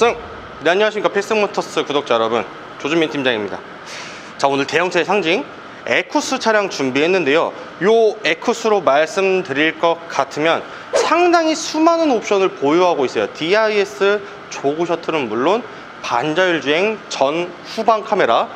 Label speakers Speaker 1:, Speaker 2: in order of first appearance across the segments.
Speaker 1: 필승! 네, 안녕하십니까. 필승모터스 구독자 여러분. 조준민 팀장입니다. 자 오늘 대형차의 상징 에쿠스 차량 준비했는데요. 요 에쿠스로 말씀드릴 것 같으면 상당히 수많은 옵션을 보유하고 있어요. DIS 조구 셔틀은 물론 반자율 주행 전 후방 카메라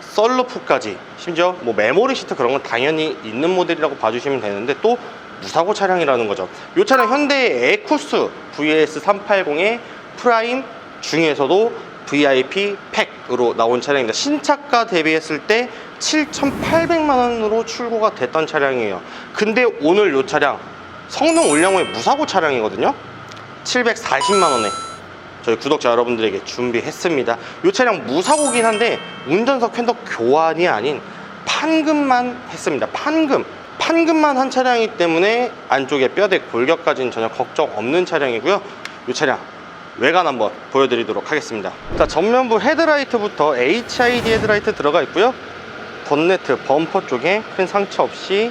Speaker 1: 썰루프까지 심지어 뭐 메모리 시트 그런 건 당연히 있는 모델이라고 봐주시면 되는데 또 무사고 차량이라는 거죠. 이 차량 현대의 에쿠스 VS380의 프라임 중에서도 VIP 팩으로 나온 차량입니다 신차가 대비했을 때 7,800만 원으로 출고가 됐던 차량이에요 근데 오늘 이 차량 성능 올량후의 무사고 차량이거든요 740만 원에 저희 구독자 여러분들에게 준비했습니다. 이 차량 무사고긴 한데 운전석 캔더 교환이 아닌 판금만 했습니다. 판금. 판금만 한 차량이기 때문에 안쪽에 뼈대 골격까지는 전혀 걱정 없는 차량이고요. 이 차량 외관 한번 보여드리도록 하겠습니다. 자 전면부 헤드라이트부터 HID 헤드라이트 들어가 있고요. 번네트 범퍼 쪽에 큰 상처 없이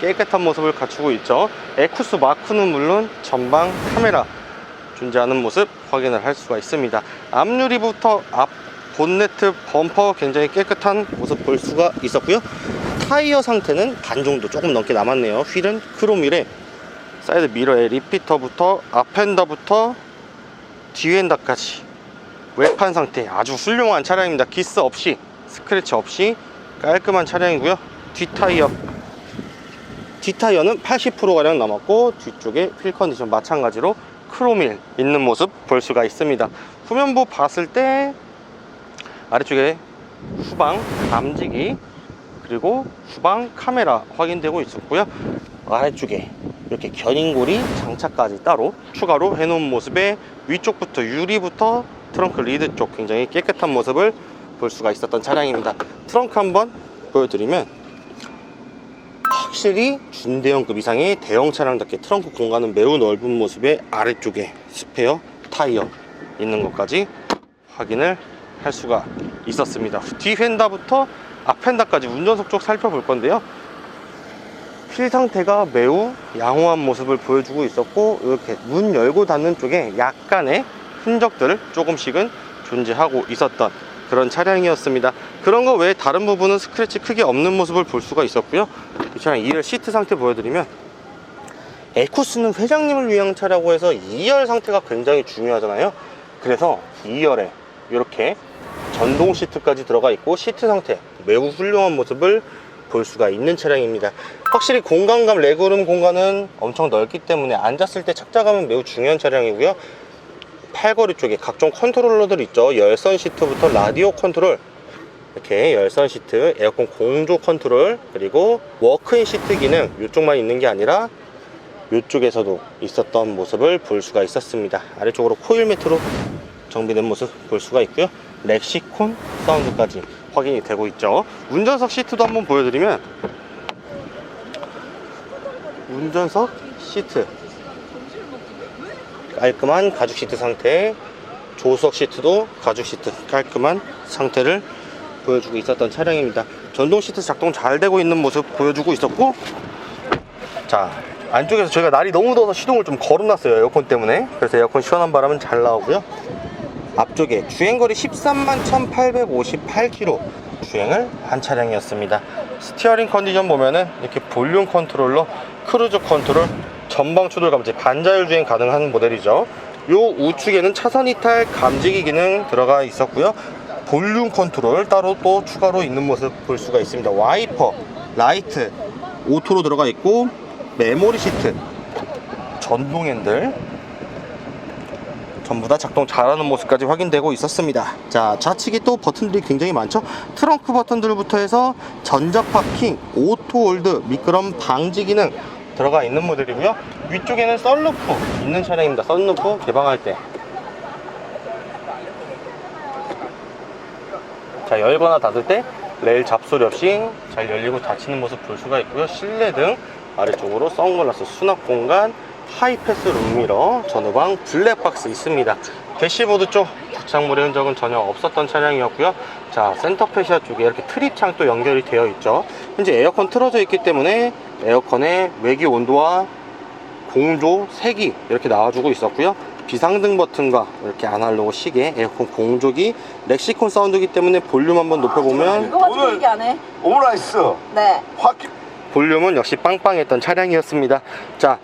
Speaker 1: 깨끗한 모습을 갖추고 있죠. 에쿠스 마크는 물론 전방 카메라 존재하는 모습 확인을 할 수가 있습니다. 앞유리부터 앞 본네트 범퍼 굉장히 깨끗한 모습 볼 수가 있었고요. 타이어 상태는 반 정도 조금 넘게 남았네요. 휠은 크롬 휠에 사이드 미러의 리피터부터 앞핸더부터 뒤엔더까지 외판 상태 아주 훌륭한 차량입니다. 기스 없이 스크래치 없이 깔끔한 차량이고요. 뒷타이어 뒷타이어는 80%가량 남았고 뒤쪽에 휠 컨디션 마찬가지로 크롬일 있는 모습 볼 수가 있습니다 후면부 봤을 때 아래쪽에 후방 감지기 그리고 후방 카메라 확인되고 있었고요 아래쪽에 이렇게 견인고리 장착까지 따로 추가로 해놓은 모습에 위쪽부터 유리부터 트렁크 리드 쪽 굉장히 깨끗한 모습을 볼 수가 있었던 차량입니다. 트렁크 한번 보여드리면 확실히 중대형급 이상의 대형 차량답게 트렁크 공간은 매우 넓은 모습에 아래쪽에 스페어 타이어 있는 것까지 확인을 할 수가 있었습니다. 뒤 휀다부터 앞 휀다까지 운전석 쪽 살펴볼 건데요 휠 상태가 매우 양호한 모습을 보여주고 있었고 이렇게 문 열고 닫는 쪽에 약간의 흔적들을 조금씩은 존재하고 있었던 그런 차량이었습니다. 그런 거 외에 다른 부분은 스크래치 크게 없는 모습을 볼 수가 있었고요. 이 차량 2열 시트 상태 보여드리면 에쿠스는 회장님을 위한 차라고 해서 2열 상태가 굉장히 중요하잖아요. 그래서 2열에 이렇게 전동 시트까지 들어가 있고 시트 상태 매우 훌륭한 모습을 볼 수가 있는 차량입니다 확실히 공간감 레그룸 공간은 엄청 넓기 때문에 앉았을 때 착자감은 매우 중요한 차량이고요 팔걸이 쪽에 각종 컨트롤러들 있죠 열선 시트부터 라디오 컨트롤 이렇게 열선 시트, 에어컨 공조 컨트롤, 그리고 워크인 시트 기능 이쪽만 있는 게 아니라 이쪽에서도 있었던 모습을 볼 수가 있었습니다. 아래쪽으로 코일 매트로 정비된 모습 볼 수가 있고요. 렉시콘 사운드까지 확인이 되고 있죠. 운전석 시트도 한번 보여드리면 운전석 시트. 깔끔한 가죽 시트 상태. 조수석 시트도 가죽 시트 깔끔한 상태를 보여주고 있었던 차량입니다. 전동 시트 작동 잘 되고 있는 모습 보여주고 있었고 자 안쪽에서 저희가 날이 너무 더워서 시동을 좀 걸어놨어요 에어컨 때문에. 그래서 에어컨 시원한 바람은 잘 나오고요 앞쪽에 주행거리 13만 1858km 주행을 한 차량이었습니다. 스티어링 컨디션 보면은 이렇게 볼륨 컨트롤러 크루즈 컨트롤 전방 추돌 감지 반자율 주행 가능한 모델이죠. 요 우측에는 차선 이탈 감지기 기능 들어가 있었고요. 볼륨 컨트롤 따로 또 추가로 있는 모습 볼 수가 있습니다. 와이퍼 라이트 오토로 들어가 있고 메모리 시트 전동 핸들 전부 다 작동 잘하는 모습까지 확인되고 있었습니다. 자 좌측에 또 버튼들이 굉장히 많죠? 트렁크 버튼들부터 해서 전자 파킹 오토 홀드 미끄럼 방지 기능 들어가 있는 모델이고요. 위쪽에는 썬루프 있는 차량입니다. 썬루프 개방할 때. 자 열거나 닫을 때 레일 잡소리 없이 잘 열리고 닫히는 모습 볼 수가 있고요. 실내 등 아래쪽으로 선글라스 수납 공간 하이패스 룸미러 전후방 블랙박스 있습니다 대시보드 쪽 부착물의 흔적은 전혀 없었던 차량이었고요 자 센터페시아 쪽에 이렇게 트립창 또 연결이 되어 있죠 현재 에어컨 틀어져 있기 때문에 에어컨의 외기 온도와 공조 색이 이렇게 나와주고 있었고요 비상등 버튼과 이렇게 아날로그 시계, 에어컨 공조기, 렉시콘 사운드기 때문에 볼륨 한번 높여보면
Speaker 2: 이거 가지고
Speaker 3: 오늘-
Speaker 2: 얘기 안 해?
Speaker 3: 오므라이스
Speaker 2: 네.
Speaker 3: 확
Speaker 1: 볼륨은 역시 빵빵했던 차량이었습니다. 자,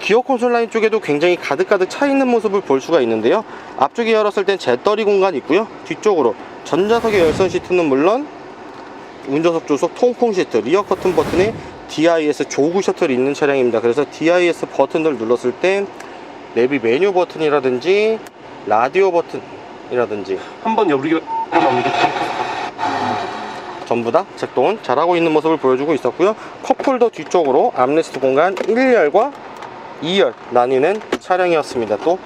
Speaker 1: 기어 콘솔 라인 쪽에도 굉장히 가득가득 차 있는 모습을 볼 수가 있는데요. 앞쪽에 열었을 땐 재떨이 공간이 있고요. 뒤쪽으로 전자석의 열선 시트는 물론 운전석 조석 통풍 시트, 리어 커튼 버튼에 DIS 조구 셔틀이 있는 차량입니다. 그래서 DIS 버튼을 눌렀을 때 내비 메뉴 버튼이라든지 라디오 버튼이라든지
Speaker 3: 한번 여기가
Speaker 1: 전부 다 작동 잘하고 있는 모습을 보여주고 있었고요. 컵홀더 뒤쪽으로 암레스트 공간 1열과 2열 나뉘는 차량이었습니다. 또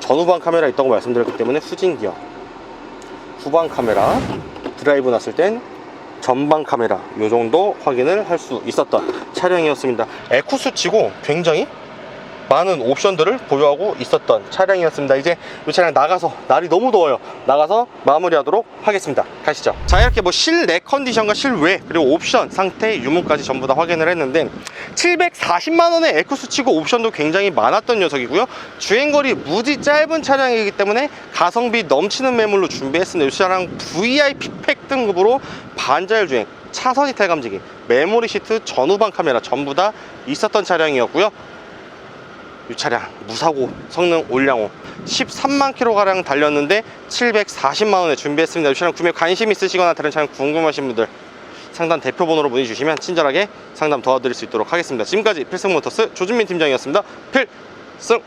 Speaker 1: 전후방 카메라 있다고 말씀드렸기 때문에 후진 기어, 후방 카메라, 드라이브 났을 땐 전방 카메라 요 정도 확인을 할 수 있었던 차량이었습니다. 에쿠스 치고 굉장히 많은 옵션들을 보유하고 있었던 차량이었습니다. 이제 이 차량 나가서 날이 너무 더워요. 나가서 마무리하도록 하겠습니다. 가시죠. 자 이렇게 뭐 실내 컨디션과 실외 그리고 옵션 상태 유무까지 전부 다 확인을 했는데 740만 원의 에쿠스 치고 옵션도 굉장히 많았던 녀석이고요. 주행거리 무지 짧은 차량이기 때문에 가성비 넘치는 매물로 준비했습니다. 이 차량 VIP 팩 등급으로 반자율 주행 차선 이탈 감지기, 메모리 시트, 전후방 카메라 전부 다 있었던 차량이었고요. 이 차량 무사고 성능 올량호 13만 킬로가량 달렸는데 740만 원에 준비했습니다. 이 차량 구매 관심 있으시거나 다른 차량 궁금하신 분들 상담 대표 번호로 문의 주시면 친절하게 상담 도와드릴 수 있도록 하겠습니다. 지금까지 필승모터스 조준민 팀장이었습니다. 필승